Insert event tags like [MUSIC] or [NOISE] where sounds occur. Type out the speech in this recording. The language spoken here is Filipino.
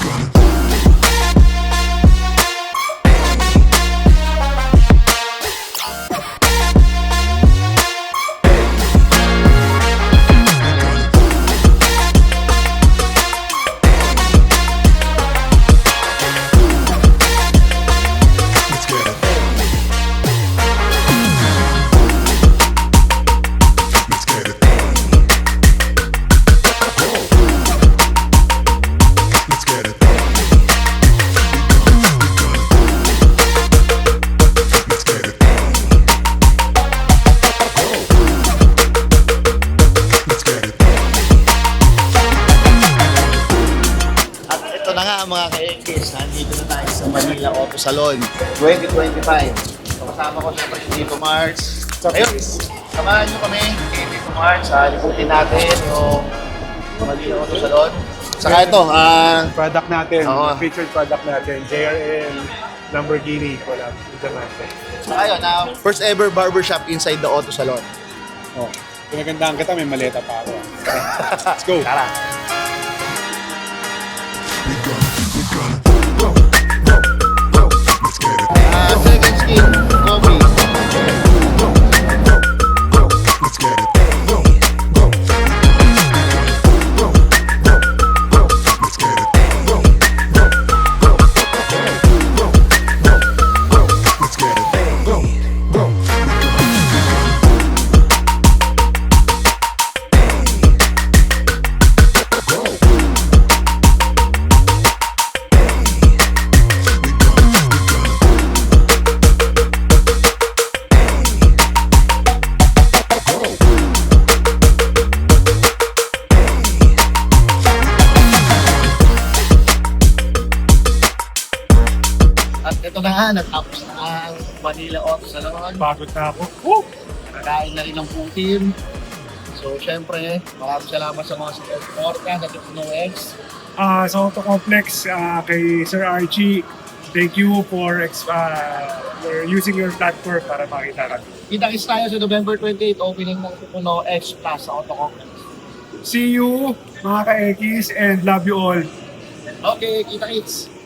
got it. Ito na nga mga ka-Ekis, nandito na tayo sa Manila Auto Salon 2025. So kasama ko siyempre si Tito Mars. Ayun, samahan nyo kami kay Tito Mars. Uh, liputin natin yung Manila Auto Salon. Saka ito, ah, product natin, Oo. featured product natin, JRL, Lamborghini, collab, Diamante. saka yun, ah, first ever barbershop inside the Auto Salon. Oh, pinagandaan kita, may maleta pa ako. [LAUGHS] Let's go. Tara. We gonna, we gonna At ito na nga, natapos na ang Manila Auto Salon. Pagod na ako. Woo! Nakain na rin ng team. So, syempre, maraming salamat sa mga supporta sa Techno X. Ah, sa Auto Complex, ah, kay Sir Archie, thank you for, ah, for using your platform para makita kami. Kita-kits tayo sa November 28, opening ng Techno X Plus sa Auto Complex. See you, mga ka-Ekis, and love you all. Okay, kita-kits!